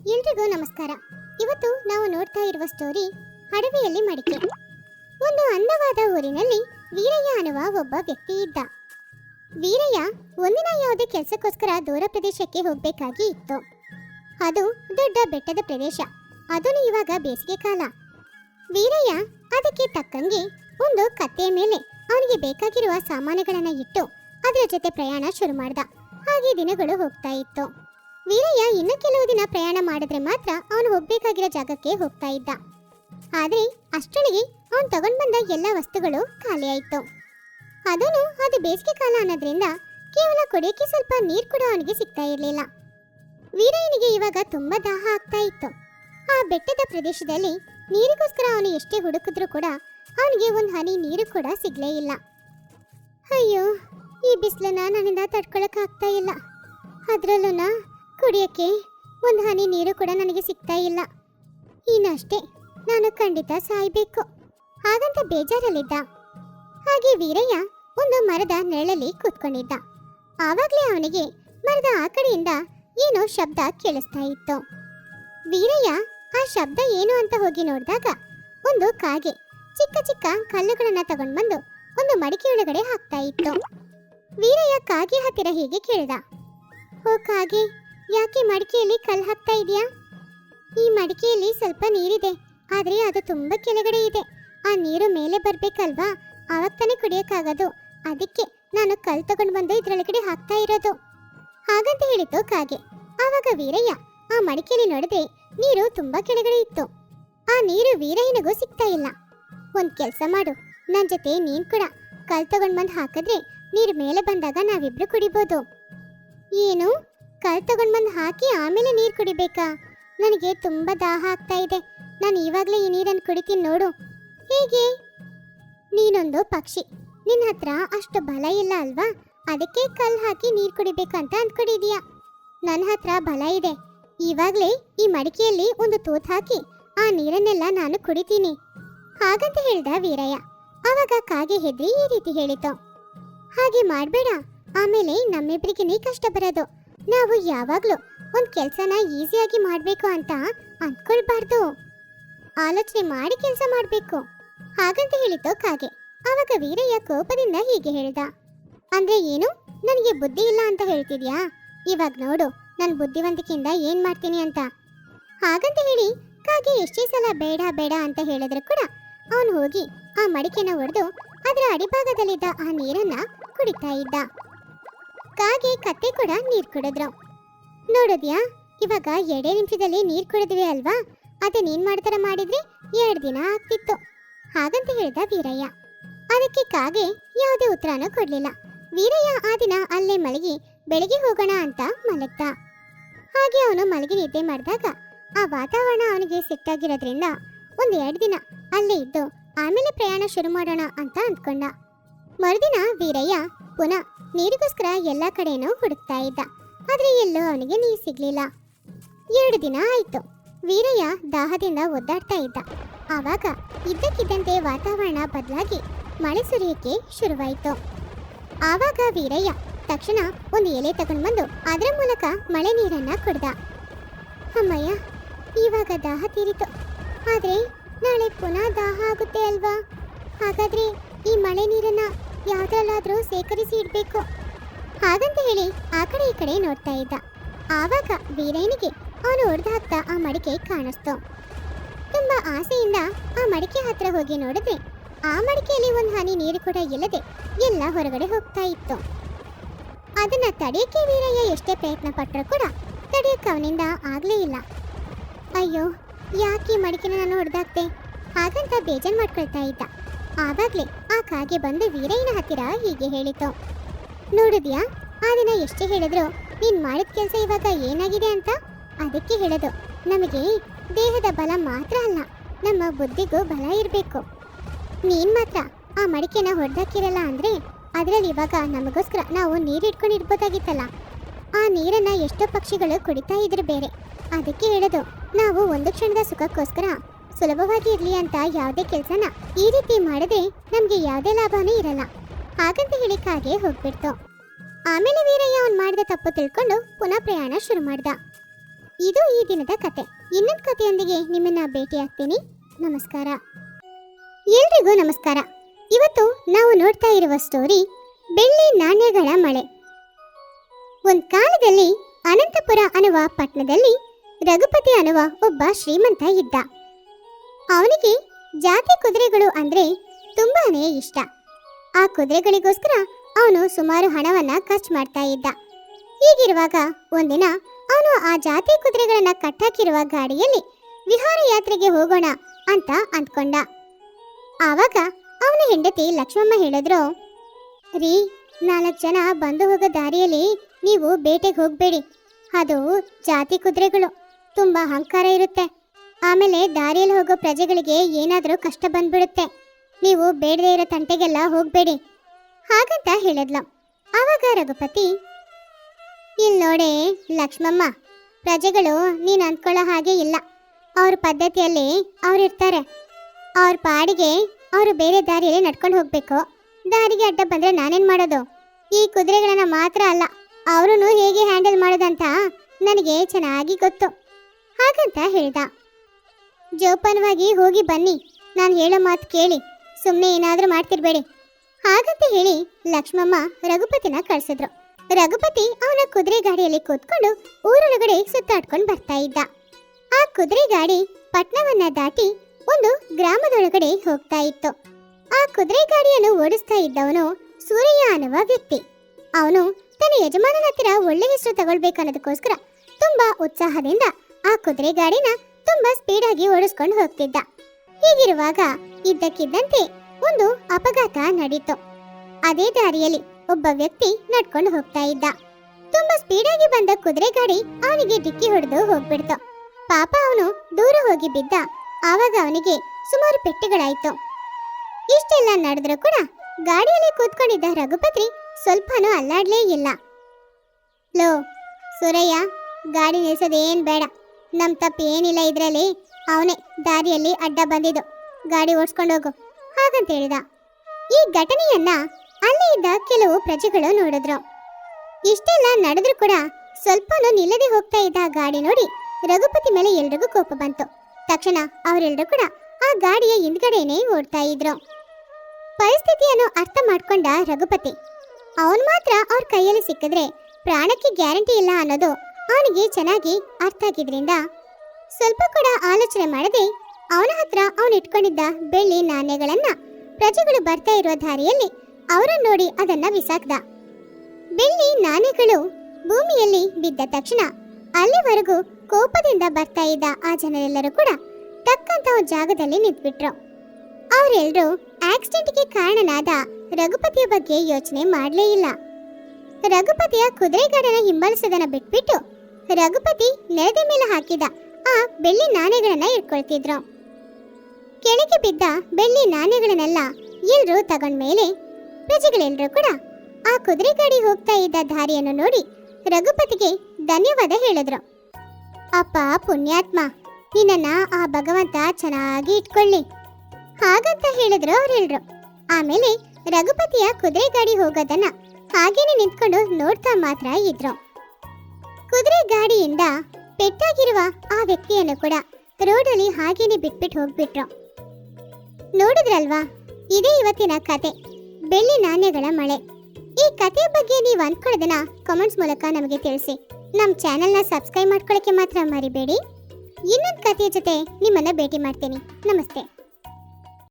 ಎಲ್ರಿಗೂ ನಮಸ್ಕಾರ. ಇವತ್ತು ನಾವು ನೋಡ್ತಾ ಇರುವ ಸ್ಟೋರಿ ಅಡವಿಯಲ್ಲಿ ಮಡಿಕೆ. ಒಂದು ಅಂದವಾದ ಊರಿನಲ್ಲಿ ವೀರಯ್ಯ ಅನ್ನುವ ಒಬ್ಬ ವ್ಯಕ್ತಿ ಇದ್ದ. ವೀರಯ್ಯ ಒಂದಿನ ಯಾವುದೇ ಕೆಲಸಕ್ಕೋಸ್ಕರ ದೂರ ಪ್ರದೇಶಕ್ಕೆ ಹೋಗ್ಬೇಕಾಗಿ ಇತ್ತು. ಅದು ದೊಡ್ಡ ಬೆಟ್ಟದ ಪ್ರದೇಶ. ಅದನ್ನು ಇವಾಗ ಬೇಸಿಗೆ ಕಾಲ. ವೀರಯ್ಯ ಅದಕ್ಕೆ ತಕ್ಕಂಗೆ ಒಂದು ಕತ್ತೆಯ ಮೇಲೆ ಅವನಿಗೆ ಬೇಕಾಗಿರುವ ಸಾಮಾನುಗಳನ್ನು ಇಟ್ಟು, ಅದರ ಜೊತೆ ಪ್ರಯಾಣ ಶುರು ಮಾಡ್ದ. ಹಾಗೆ ದಿನಗಳು ಹೋಗ್ತಾ ಇತ್ತು. ವೀರಯ್ಯ ಇನ್ನು ಕೆಲವು ದಿನ ಪ್ರಯಾಣ ಮಾಡಿದ್ರೆ ಮಾತ್ರ ಅವನು ಹೋಗ್ಬೇಕಾಗಿರೋ ಜಾಗಕ್ಕೆ ಹೋಗ್ತಾ ಇದ್ದ. ಆದ್ರೆ ಅಷ್ಟೊಳಗೆ ಅವನು ತಗೊಂಡು ಬಂದ ಎಲ್ಲ ವಸ್ತುಗಳು ಖಾಲಿಯಾಯಿತು ಅದನ್ನು ಅದು ಬೇಸಿಗೆ ಕಾಲ ಅನ್ನೋದ್ರಿಂದ ಕೇವಲ ಕುಡಿಯಕ್ಕೆ ಸ್ವಲ್ಪ ನೀರು ಕೂಡ ಅವನಿಗೆ ಸಿಗ್ತಾ ಇರಲಿಲ್ಲ. ವೀರಯ್ಯನಿಗೆ ಇವಾಗ ತುಂಬಾ ದಾಹ ಆಗ್ತಾ ಇತ್ತು. ಆ ಬೆಟ್ಟದ ಪ್ರದೇಶದಲ್ಲಿ ನೀರಿಗೋಸ್ಕರ ಅವನು ಎಷ್ಟೇ ಹುಡುಕಿದ್ರೂ ಕೂಡ ಅವನಿಗೆ ಒಂದು ಹನಿ ನೀರು ಕೂಡ ಸಿಗ್ಲೇ ಇಲ್ಲ. ಅಯ್ಯೋ, ಈ ಬಿಸಿಲನ್ನ ನನ್ನಿಂದ ತಡ್ಕೊಳಕ್ ಆಗ್ತಾ ಇಲ್ಲ. ಅದ್ರಲ್ಲೂ ಕುಡಿಯೋಕ್ಕೆ ಒಂದು ಹನಿ ನೀರು ಕೂಡ ನನಗೆ ಸಿಗ್ತಾ ಇಲ್ಲ. ಇನ್ನಷ್ಟೇ ನಾನು ಖಂಡಿತ ಸಾಯ್ಬೇಕು. ಹಾಗಂತ ಬೇಜಾರಲ್ಲಿದ್ದ. ಹಾಗೆ ವೀರಯ್ಯ ಒಂದು ಮರದ ನೆರಳಲ್ಲಿ ಕೂತ್ಕೊಂಡಿದ್ದ. ಆವಾಗಲೇ ಅವನಿಗೆ ಮರದ ಆ ಕಡೆಯಿಂದ ಏನೋ ಶಬ್ದ ಕೇಳಿಸ್ತಾ ಇತ್ತು. ವೀರಯ್ಯ ಆ ಶಬ್ದ ಏನು ಅಂತ ಹೋಗಿ ನೋಡಿದಾಗ ಒಂದು ಕಾಗೆ ಚಿಕ್ಕ ಚಿಕ್ಕ ಕಲ್ಲುಗಳನ್ನ ತಗೊಂಡು ಬಂದು ಒಂದು ಮಡಿಕೆ ಒಳಗಡೆ ಹಾಕ್ತಾ ಇತ್ತು. ವೀರಯ್ಯ ಕಾಗೆ ಹತ್ತಿರ ಹೀಗೆ ಕೇಳಿದ. ಓ ಕಾಗೆ ಯಾಕೆ ಮಡಿಕೆಯಲ್ಲಿ ಕಲ್ಲು ಹಾಕ್ತಾ ಇದೆಯಾ? ಈ ಮಡಿಕೆಯಲ್ಲಿ ಸ್ವಲ್ಪ ನೀರಿದೆ, ಆದರೆ ಅದು ತುಂಬ ಕೆಳಗಡೆ ಇದೆ. ಆ ನೀರು ಮೇಲೆ ಬರ್ಬೇಕಲ್ವಾ? ಆವಾಗ ತಾನೇ ಕುಡಿಯೋಕ್ಕಾಗೋದು. ಅದಕ್ಕೆ ನಾನು ಕಲ್ ತಗೊಂಡು ಬಂದು ಇದ್ರೊಳಗಡೆ ಹಾಕ್ತಾ ಇರೋದು. ಹಾಗಂತ ಹೇಳಿತು ಕಾಗೆ. ಆವಾಗ ವೀರಯ್ಯ, ಆ ಮಡಿಕೆಯಲ್ಲಿ ನೋಡಿದ್ರೆ ನೀರು ತುಂಬಾ ಕೆಳಗಡೆ ಇತ್ತು. ಆ ನೀರು ವೀರಯ್ಯನಿಗೂ ಸಿಗ್ತಾ ಇಲ್ಲ. ಒಂದ್ ಕೆಲಸ ಮಾಡು. ನನ್ನ ಜೊತೆ ನೀನು ಕೂಡ ಕಲ್ ತಗೊಂಡ್ ಬಂದು ಹಾಕಿದ್ರೆ ನೀರು ಮೇಲೆ ಬಂದಾಗ ನಾವಿಬ್ರು ಕುಡಿಬೋದು. ಏನು? ಕಲ್ ತಗೊಂಡ್ಬಂದು ಹಾಕಿ ಆಮೇಲೆ ನೀರು ಕುಡಿಬೇಕಾ? ನನಗೆ ತುಂಬಾ ದಾಹ ಆಗ್ತಾ ಇದೆ. ನಾನು ಇವಾಗಲೇ ಈ ನೀರನ್ನು ಕುಡಿತೀನಿ ನೋಡು. ಹೇಗೆ. ನೀನೊಂದು ಪಕ್ಷಿ. ನಿನ್ನ ಹತ್ರ ಅಷ್ಟು ಬಲ ಇಲ್ಲ ಅಲ್ವಾ? ಅದಕ್ಕೆ ಕಲ್ ಹಾಕಿ ನೀರು ಕುಡಿಬೇಕಂತ ಅಂದ್ಕೊಂಡಿದೀಯ ನನ್ನ ಹತ್ರ ಬಲ ಇದೆ. ಇವಾಗಲೇ ಈ ಮಡಿಕೆಯಲ್ಲಿ ಒಂದು ತೂತ್ ಹಾಕಿ ಆ ನೀರನ್ನೆಲ್ಲ ನಾನು ಕುಡಿತೀನಿ. ಹಾಗಂತ ಹೇಳ್ದ ವೀರಯ್ಯ. ಆವಾಗ ಕಾಗೆ ಹೆದ್ರಿ ಈ ರೀತಿ ಹೇಳಿತು. ಹಾಗೆ ಮಾಡಬೇಡ. ಆಮೇಲೆ ನಮ್ಮಿಬ್ರಿಗೆ ಕಷ್ಟ ಬರೋದು. ನಾವು ಯಾವಾಗ್ಲೂ ಒಂದ್ ಕೆಲ್ಸನ ಈಸಿಯಾಗಿ ಮಾಡ್ಬೇಕು ಅಂತ ಅಂದ್ಕೊಳ್ಬಾರ್ದು ಆಲೋಚನೆ ಮಾಡಿ ಕೆಲಸ ಮಾಡ್ಬೇಕು. ಹಾಗಂತ ಹೇಳಿದ್ದು ಕಾಗೆ. ಆವಾಗ ವೀರಯ್ಯ ಕೋಪದಿಂದ ಹೀಗೆ ಹೇಳ್ದ. ಅಂದ್ರೆ ಏನು? ನನಗೆ ಬುದ್ಧಿ ಇಲ್ಲ ಅಂತ ಹೇಳ್ತಿದ್ಯಾ? ಇವಾಗ ನೋಡು, ನನ್ ಬುದ್ಧಿವಂತಿಕೆಯಿಂದ ಏನ್ ಮಾಡ್ತೀನಿ ಅಂತ. ಹಾಗಂತ ಹೇಳಿ ಕಾಗೆ ಎಷ್ಟೇ ಸಲ ಬೇಡ ಬೇಡ ಅಂತ ಹೇಳಿದ್ರು ಕೂಡ ಅವನು ಹೋಗಿ ಆ ಮಡಿಕೆನ ಒಡೆದು ಅದರ ಅಡಿಭಾಗದಲ್ಲಿದ್ದ ಆ ನೀರನ್ನ ಕುಡಿತಾ ಇದ್ದ. ಕಾಗೆ ಕತ್ತೆ ಕೂಡ ನೀರ್ ಕುಡಿದ್ರು. ನೋಡಿದ್ಯಾ, ಇವಾಗ ಎರಡೇ ನಿಮಿಷದಲ್ಲಿ ನೀರ್ ಕುಡಿದ್ವಿ ಅಲ್ವಾ? ಅದನ್ನೇನ್ ಮಾಡ್ತಾರ ಮಾಡಿದ್ರೆ? ಎರಡು ದಿನ ಆಗ್ತಿತ್ತು. ಹಾಗಂತ ಹೇಳ್ದ ವೀರಯ್ಯ. ಅದಕ್ಕೆ ಕಾಗೆ ಯಾವುದೇ ಉತ್ತರನೂ ಕೊಡ್ಲಿಲ್ಲ. ವೀರಯ್ಯ ಆ ದಿನ ಅಲ್ಲೇ ಮಲಗಿ ಬೆಳಿಗ್ಗೆ ಹೋಗೋಣ ಅಂತ ಮಲಗ್ದ. ಹಾಗೆ ಅವನು ಮಲಗಿ ನಿದ್ದೆ ಮಾಡಿದಾಗ ಆ ವಾತಾವರಣ ಅವನಿಗೆ ಸಿಟ್ಟಾಗಿರೋದ್ರಿಂದ ಒಂದ್ ಎರಡು ದಿನ ಅಲ್ಲೇ ಇದ್ದು ಆಮೇಲೆ ಪ್ರಯಾಣ ಶುರು ಮಾಡೋಣ ಅಂತ ಅಂದ್ಕೊಂಡ. ಮರುದಿನ ವೀರಯ್ಯ ಪುನಃ ನೀರಿಗೋಸ್ಕರ ಎಲ್ಲ ಕಡೆನೂ ಹುಡುಕ್ತಾ ಇದ್ದ. ಆದ್ರೆ ಎಲ್ಲೂ ಅವನಿಗೆ ನೀರು ಸಿಗ್ಲಿಲ್ಲ. ಎರಡು ದಿನ ಆಯ್ತು. ವೀರಯ್ಯ ದಾಹದಿಂದ ಒದ್ದಾಡ್ತಾ ಇದ್ದ. ಆವಾಗ ಇದ್ದಕ್ಕಿದ್ದಂತೆ ವಾತಾವರಣ ಬದಲಾಗಿ ಮಳೆ ಸುರಿಯಕ್ಕೆ ಶುರುವಾಯಿತು. ಆವಾಗ ವೀರಯ್ಯ ತಕ್ಷಣ ಒಂದು ಎಲೆ ತಗೊಂಡು ಬಂದು ಅದರ ಮೂಲಕ ಮಳೆ ನೀರನ್ನ ಕುಡ್ದ. ಅಮ್ಮಯ್ಯ, ಇವಾಗ ದಾಹ ತೀರಿತು. ಆದ್ರೆ ನಾಳೆ ಪುನಃ ದಾಹ ಆಗುತ್ತೆ ಅಲ್ವಾ? ಹಾಗಾದ್ರೆ ಈ ಮಳೆ ನೀರನ್ನ ಯಾವ್ದ್ರಲ್ಲಾದ್ರೂ ಸೇಕರಿಸಿ ಇಡಬೇಕು. ಹಾಗಂತ ಹೇಳಿ ಆ ಕಡೆ ಈ ಕಡೆ ನೋಡ್ತಾ ಇದ್ದ. ಆವಾಗ ವೀರಯ್ಯನಿಗೆ ಅವನು ಹೊಡೆದು ಹಾಕ್ತಾ ಆ ಮಡಿಕೆ ಕಾಣಿಸ್ತು. ತುಂಬಾ ಆಸೆಯಿಂದ ಆ ಮಡಿಕೆ ಹತ್ರ ಹೋಗಿ ನೋಡಿದ್ರೆ ಆ ಮಡಿಕೆಯಲ್ಲಿ ಒಂದು ಹನಿ ನೀರು ಕೂಡ ಇಲ್ಲದೆ ಎಲ್ಲ ಹೊರಗಡೆ ಹೋಗ್ತಾ ಇತ್ತು. ಅದನ್ನ ತಡೆಯಕ್ಕೆ ವೀರಯ್ಯ ಎಷ್ಟೇ ಪ್ರಯತ್ನ ಪಟ್ಟರೂ ಕೂಡ ತಡೆಯಕ್ಕೆ ಅವನಿಂದ ಆಗ್ಲೇ ಇಲ್ಲ. ಅಯ್ಯೋ, ಯಾಕೆ ಮಡಿಕೆನ ನಾನು ಹೊಡೆದಾಕ್ತೆ ಹಾಗಂತ ಬೇಜಾರು ಮಾಡ್ಕೊಳ್ತಾ ಇದ್ದ. ಆವಾಗ್ಲೇ ಆ ಕಾಗೆ ಬಂದು ವೀರಯ್ಯನ ಹತ್ತಿರ ಹೀಗೆ ಹೇಳಿತು. ನೋಡಿದ್ಯಾ? ಆ ದಿನ ಎಷ್ಟೇ ಹೇಳಿದ್ರು ನೀನ್ ಮಾಡಿದ ಕೆಲಸ ಇವಾಗ ಏನಾಗಿದೆ ಅಂತ? ಅದಕ್ಕೆ ಹೇಳೋದು, ನಮಗೆ ದೇಹದ ಬಲ ಮಾತ್ರ ಅಲ್ಲ, ನಮ್ಮ ಬುದ್ಧಿಗೂ ಬಲ ಇರಬೇಕು. ನೀನ್ ಮಾತ್ರ ಆ ಮಡಿಕೆನ ಹೊಡೆದಾಕಿರಲ್ಲ ಅಂದ್ರೆ ಅದರಲ್ಲಿ ಇವಾಗ ನಮಗೋಸ್ಕರ ನಾವು ನೀರು ಆ ನೀರನ್ನ ಎಷ್ಟೋ ಪಕ್ಷಿಗಳು ಕುಡಿತಾ ಇದ್ರು ಬೇರೆ. ಅದಕ್ಕೆ ಹೇಳೋದು, ನಾವು ಒಂದು ಕ್ಷಣದ ಸುಖಕ್ಕೋಸ್ಕರ ಸುಲಭವಾಗಿ ಇರ್ಲಿ ಅಂತ ಯಾವುದೇ ಕೆಲಸನ ಈ ರೀತಿ ಮಾಡದೆ ನಮಗೆ ಯಾವುದೇ ಲಾಭನೂ ಇರಲ್ಲ. ಹಾಗಂತ ಹೇಳಿ ಕಾಗೆ ಹೋಗ್ಬಿಡ್ತು. ಆಮೇಲೆ ವೀರಯ್ಯ ಅವನು ಮಾಡಿದ ತಪ್ಪು ತಿಳ್ಕೊಂಡು ಪುನಃ ಪ್ರಯಾಣ ಶುರು ಮಾಡ್ದ. ಇದು ಈ ದಿನದ ಕತೆ. ಇನ್ನೊಂದು ಕಥೆಯೊಂದಿಗೆ ನಿಮ್ಮನ್ನ ಭೇಟಿ ಆಗ್ತೀನಿ. ನಮಸ್ಕಾರ. ಎಲ್ರಿಗೂ ನಮಸ್ಕಾರ. ಇವತ್ತು ನಾವು ನೋಡ್ತಾ ಇರುವ ಸ್ಟೋರಿ ಬೆಳ್ಳಿ ನಾಣ್ಯಗಳ ಮಳೆ. ಒಂದು ಕಾಲದಲ್ಲಿ ಅನಂತಪುರ ಅನ್ನುವ ಪಟ್ಟಣದಲ್ಲಿ ರಘುಪತಿ ಅನ್ನುವ ಒಬ್ಬ ಶ್ರೀಮಂತ ಇದ್ದ. ಅವನಿಗೆ ಜಾತಿ ಕುದುರೆಗಳು ಅಂದ್ರೆ ತುಂಬಾನೇ ಇಷ್ಟ. ಆ ಕುದುರೆಗಳಿಗೋಸ್ಕರ ಅವನು ಸುಮಾರು ಹಣವನ್ನ ಖರ್ಚು ಮಾಡ್ತಾ ಇದ್ದ. ಹೀಗಿರುವಾಗ ಒಂದಿನ ಅವನು ಆ ಜಾತಿ ಕುದುರೆಗಳನ್ನ ಕಟ್ಟಾಕಿರುವ ಗಾಡಿಯಲ್ಲಿ ವಿಹಾರ ಯಾತ್ರೆಗೆ ಹೋಗೋಣ ಅಂತ ಅಂದ್ಕೊಂಡ. ಆವಾಗ ಅವನ ಹೆಂಡತಿ ಲಕ್ಷ್ಮಮ್ಮ ಹೇಳಿದ್ರು, ರೀ, ನಾಲ್ಕು ಜನ ಬಂದು ಹೋಗೋ ದಾರಿಯಲ್ಲಿ ನೀವು ಬೇಟೆಗೆ ಹೋಗಬೇಡಿ. ಅದು ಜಾತಿ ಕುದುರೆಗಳು. ತುಂಬಾ ಅಹಂಕಾರ ಇರುತ್ತೆ. ಆಮೇಲೆ ದಾರಿಯಲ್ಲಿ ಹೋಗೋ ಪ್ರಜೆಗಳಿಗೆ ಏನಾದರೂ ಕಷ್ಟ ಬಂದ್ಬಿಡುತ್ತೆ. ನೀವು ಬೇಡದೇ ಇರೋ ತಂಟೆಗೆಲ್ಲ ಹೋಗಬೇಡಿ. ಹಾಗಂತ ಹೇಳಿದ್ಲು. ಆವಾಗ ರಘುಪತಿ ಇಲ್ಲಿ ನೋಡಿ ಲಕ್ಷ್ಮಮ್ಮ, ಪ್ರಜೆಗಳು ನೀನು ಅಂದ್ಕೊಳ್ಳೋ ಹಾಗೆ ಇಲ್ಲ. ಅವ್ರ ಪದ್ಧತಿಯಲ್ಲಿ ಅವ್ರು ಇರ್ತಾರೆ. ಅವ್ರ ಪಾಡಿಗೆ ಅವರು ಬೇರೆ ದಾರಿಯಲ್ಲಿ ನಡ್ಕೊಂಡು ಹೋಗ್ಬೇಕು. ದಾರಿಗೆ ಅಡ್ಡ ಬಂದರೆ ನಾನೇನು ಮಾಡೋದು? ಈ ಕುದುರೆಗಳನ್ನ ಮಾತ್ರ ಅಲ್ಲ ಅವರನ್ನು ಹೇಗೆ ಹ್ಯಾಂಡಲ್ ಮಾಡೋದಂತ ನನಗೆ ಚೆನ್ನಾಗಿ ಗೊತ್ತು. ಹಾಗಂತ ಹೇಳ್ದ. ಜೋಪಾನವಾಗಿ ಹೋಗಿ ಬನ್ನಿ. ನಾನು ಹೇಳೋ ಮಾತು ಕೇಳಿ. ಸುಮ್ಮನೆ ಏನಾದರೂ ಮಾಡ್ತಿರ್ಬೇಡಿ. ಹಾಗಂತ ಹೇಳಿ ಲಕ್ಷ್ಮಮ್ಮ ರಘುಪತಿನ ಕಳಿಸಿದ್ರು. ರಘುಪತಿ ಅವನ ಕುದುರೆ ಗಾಡಿಯಲ್ಲಿ ಕೂತ್ಕೊಂಡು ಊರೊಳಗಡೆ ಸುತ್ತಾಡ್ಕೊಂಡು ಬರ್ತಾ ಇದ್ದ. ಆ ಕುದುರೆ ಗಾಡಿ ಪಟ್ಣವನ್ನ ದಾಟಿ ಒಂದು ಗ್ರಾಮದೊಳಗಡೆ ಹೋಗ್ತಾ ಇತ್ತು. ಆ ಕುದುರೆ ಗಾಡಿಯನ್ನು ಓಡಿಸ್ತಾ ಇದ್ದವನು ಸೂರಯ್ಯ ಅನ್ನುವ ವ್ಯಕ್ತಿ. ಅವನು ತನ್ನ ಯಜಮಾನನ ಹತ್ತಿರ ಒಳ್ಳೆ ಹೆಸರು ತಗೊಳ್ಬೇಕನ್ನೋದಕ್ಕೋಸ್ಕರ ತುಂಬಾ ಉತ್ಸಾಹದಿಂದ ಆ ಕುದುರೆ ಗಾಡಿನ ತುಂಬಾ ಸ್ಪೀಡ್ ಆಗಿ ಓಡಿಸ್ಕೊಂಡು ಹೋಗ್ತಿದ್ದ. ಹೀಗಿರುವಾಗ ಇದ್ದಕ್ಕಿದ್ದಂತೆ ಒಂದು ಅಪಘಾತ ನಡೀತು. ಅದೇ ದಾರಿಯಲ್ಲಿ ಒಬ್ಬ ವ್ಯಕ್ತಿ ನಡ್ಕೊಂಡು ಹೋಗ್ತಾ ಇದ್ದ. ತುಂಬಾ ಸ್ಪೀಡ್ ಆಗಿ ಬಂದ ಕುದುರೆ ಗಾಡಿ ಅವನಿಗೆ ಡಿಕ್ಕಿ ಹೊಡೆದು ಹೋಗ್ಬಿಡ್ತು. ಪಾಪ ಅವನು ದೂರ ಹೋಗಿ ಬಿದ್ದ. ಆವಾಗ ಅವನಿಗೆ ಸುಮಾರು ಪೆಟ್ಟಿಗಳಾಯ್ತು. ಇಷ್ಟೆಲ್ಲ ನಡೆದ್ರೂ ಕೂಡ ಗಾಡಿಯಲ್ಲಿ ಕೂತ್ಕೊಂಡಿದ್ದ ರಘುಪತಿ ಸ್ವಲ್ಪನೂ ಅಲ್ಲಾಡ್ಲೇ ಇಲ್ಲ. ಲೋ, ಸುರಯ್ಯ, ಗಾಡಿ ನಿಲ್ಸೋದೇನ್ ಬೇಡ. ನಮ್ ತಪ್ಪು ಏನಿಲ್ಲ ಇದ್ರಲ್ಲಿ. ಅವನೇ ದಾರಿಯಲ್ಲಿ ಅಡ್ಡ ಬಂದಿದ್ದು. ಗಾಡಿ ಓಡಿಸ್ಕೊಂಡು ಹೋಗು. ಹಾಗಂತ ಹೇಳಿದ. ಈ ಘಟನೆಯನ್ನ ಅಲ್ಲಿ ಇದ್ದ ಕೆಲವು ಪ್ರಜೆಗಳು ನೋಡಿದ್ರು. ಇಷ್ಟೆಲ್ಲ ನಡೆದ್ರು ಕೂಡ ಸ್ವಲ್ಪನೂ ನಿಲ್ಲದೆ ಹೋಗ್ತಾ ಇದ್ದ ಗಾಡಿ ನೋಡಿ ರಘುಪತಿ ಮೇಲೆ ಎಲ್ರಿಗೂ ಕೋಪ ಬಂತು. ತಕ್ಷಣ ಅವರೆಲ್ಲರೂ ಕೂಡ ಆ ಗಾಡಿಯ ಹಿಂದ್ಗಡೆನೆ ಓಡ್ತಾ ಇದ್ರು. ಪರಿಸ್ಥಿತಿಯನ್ನು ಅರ್ಥ ಮಾಡ್ಕೊಂಡ ರಘುಪತಿ, ಅವನ್ ಮಾತ್ರ ಅವ್ರ ಕೈಯಲ್ಲಿ ಸಿಕ್ಕಿದ್ರೆ ಪ್ರಾಣಕ್ಕೆ ಗ್ಯಾರಂಟಿ ಇಲ್ಲ ಅನ್ನೋದು ಅವನಿಗೆ ಚೆನ್ನಾಗಿ ಅರ್ಥ ಆಗಿದ್ರಿಂದ ಸ್ವಲ್ಪ ಕೂಡ ಆಲೋಚನೆ ಮಾಡದೆ ಅವನ ಹತ್ರ ಅವನು ಇಟ್ಕೊಂಡಿದ್ದ ಬೆಳ್ಳಿ ನಾಣ್ಯಗಳನ್ನ ಪ್ರಜೆಗಳು ಬರ್ತಾ ಇರುವ ದಾರಿಯಲ್ಲಿ ಅವರನ್ನು ನೋಡಿ ಅದನ್ನ ಬಿಸಾಕ್ದ ಬೆಳ್ಳಿ ನಾಣ್ಯಗಳು ಭೂಮಿಯಲ್ಲಿ ಬಿದ್ದ ತಕ್ಷಣ ಅಲ್ಲಿವರೆಗೂ ಕೋಪದಿಂದ ಬರ್ತಾ ಇದ್ದ ಆ ಜನರೆಲ್ಲರೂ ಕೂಡ ತಕ್ಕಂತ ಜಾಗದಲ್ಲಿ ನಿಂತ್ಬಿಟ್ರು. ಅವರೆಲ್ಲರೂ ಆಕ್ಸಿಡೆಂಟ್ಗೆ ಕಾರಣನಾದ ರಘುಪತಿಯ ಬಗ್ಗೆ ಯೋಚನೆ ಮಾಡಲೇ ಇಲ್ಲ. ರಘುಪತಿಯ ಕುದುರೆಗಾಡನ ಹಿಂಬಾಲಿಸೋದನ್ನ ಬಿಟ್ಬಿಟ್ಟು ರಘುಪತಿ ನೆಲದ ಮೇಲೆ ಹಾಕಿದ ಆ ಬೆಳ್ಳಿ ನಾಣ್ಯಗಳನ್ನ ಇಟ್ಕೊಳ್ತಿದ್ರು. ಕೆಳಗೆ ಬಿದ್ದ ಬೆಳ್ಳಿ ನಾಣ್ಯಗಳನ್ನೆಲ್ಲ ಎಲ್ರೂ ತಗೊಂಡ್ಮೇಲೆ ಪ್ರಜೆಗಳೆಲ್ಲರೂ ಕೂಡ ಆ ಕುದುರೆ ಗಾಡಿ ಹೋಗ್ತಾ ಇದ್ದ ದಾರಿಯನ್ನು ನೋಡಿ ರಘುಪತಿಗೆ ಧನ್ಯವಾದ ಹೇಳಿದ್ರು. ಅಪ್ಪ ಪುಣ್ಯಾತ್ಮ ನಿನ್ನ ಆ ಭಗವಂತ ಚೆನ್ನಾಗಿ ಇಟ್ಕೊಳ್ಳಿ. ಹಾಗಂತ ಹೇಳಿದ್ರು ಅವ್ರೆಲ್ರು. ಆಮೇಲೆ ರಘುಪತಿಯ ಕುದುರೆ ಗಾಡಿ ಹೋಗೋದನ್ನ ಹಾಗೇನೆ ನಿಂತ್ಕೊಂಡು ನೋಡ್ತಾ ಮಾತ್ರ ಇದ್ರು. ಕುದುರೆ ಗಾಡಿಯಿಂದ ಪೆಟ್ಟಾಗಿರುವ ಆ ವ್ಯಕ್ತಿಯನ್ನು ಕೂಡ ರೋಡಲ್ಲಿ ಹಾಗೇನೆ ಬಿಟ್ಬಿಟ್ಟು ಹೋಗ್ಬಿಟ್ರು. ನೋಡಿದ್ರಲ್ವಾ? ಇದೇ ಇವತ್ತಿನ ಕತೆ. ಬೆಳ್ಳಿ ನಾಣ್ಯಗಳ ಮಳೆ. ಈ ಕಥೆಯ ಬಗ್ಗೆ ನೀವು ಅಂದ್ಕೊಳ್ಳೋದನ್ನ ಕಾಮೆಂಟ್ಸ್ ಮೂಲಕ ನಮಗೆ ತಿಳಿಸಿ. ನಮ್ಮ ಚಾನೆಲ್ನ ಸಬ್ಸ್ಕ್ರೈಬ್ ಮಾಡ್ಕೊಳ್ಳೋಕ್ಕೆ ಮಾತ್ರ ಮರಿಬೇಡಿ. ಇನ್ನೊಂದು ಕಥೆಯ ಜೊತೆ ನಿಮ್ಮನ್ನು ಭೇಟಿ ಮಾಡ್ತೀನಿ. ನಮಸ್ತೆ.